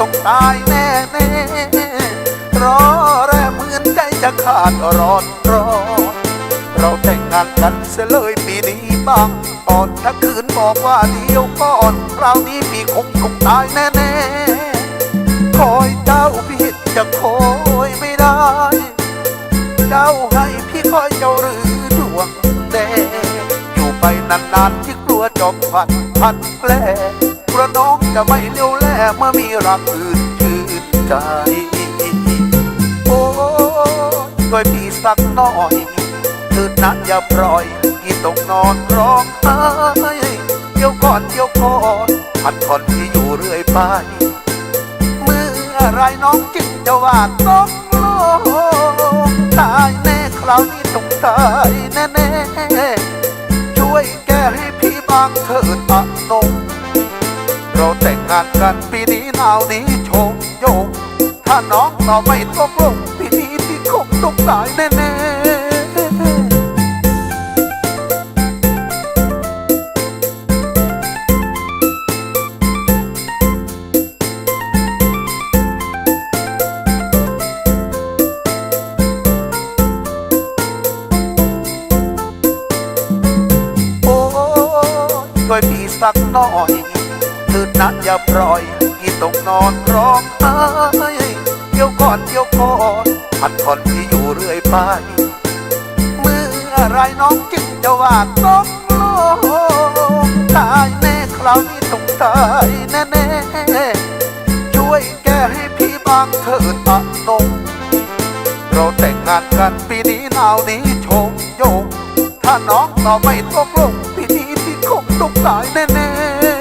ต้องตายแน่แน่รอแรมเหมือนใจจะขาดร้อนร้อนเราแต่งงานกันเสียเลยปีนี้บ้างอ่อนถ้าคืนบอกว่าเดียวก่อนคราวนี้พี่คงต้องตายแน่แน่คอยเจ้าผิดจะคอยไม่ได้ เจ้าให้พี่คอยเจ้าหรือดวงแดงอยู่ไปนานๆที่กลัวจอมพันพันแปล กลัวน้องจะไม่เลี้ยวแลเมื่อมีรักอื่นชื่นใจ โอ้ช่วยพี่สักหน่อยเถิดนอย่าปล่อยพี่ต้องนอนร้องไห้เดี๋ยวก่อนเดี๋ยวก่อนพัดผ่อนพี่อยู่เรื่อยไป เมื่อไรน้องจึงจะว่าต้องลงตายแน่คราวนี้ต้องตายแน่แน่ๆช่วยแก้ให้พี่บางเถิดอะนง เราแต่งงานกันปีนี้หนาวนี้ชงโยงถ้าน้องเราไม่ตกลงปีนี้พี่คงต้องตายแน่แน่ๆโอ้ช่วยพี่สักหน่อย เถิดนะอย่าปล่อยพี่ต้องนอนร้องไห้เดี๋ยวก่อนเดี๋ยวก่อนพัดผ่อนพี่อยู่เรื่อยไป เมื่อไรน้องจึงจะว่าต้องลงตายแน่คราวนี้ต้องตายแน่แน่ๆช่วยแก้ให้พี่บางเถิดอะนงเราแต่งงานกันปีนี้หนาวนี้ชงโยงถ้าน้องเราไม่ตกลงปีนี้พี่คงต้องตายแน่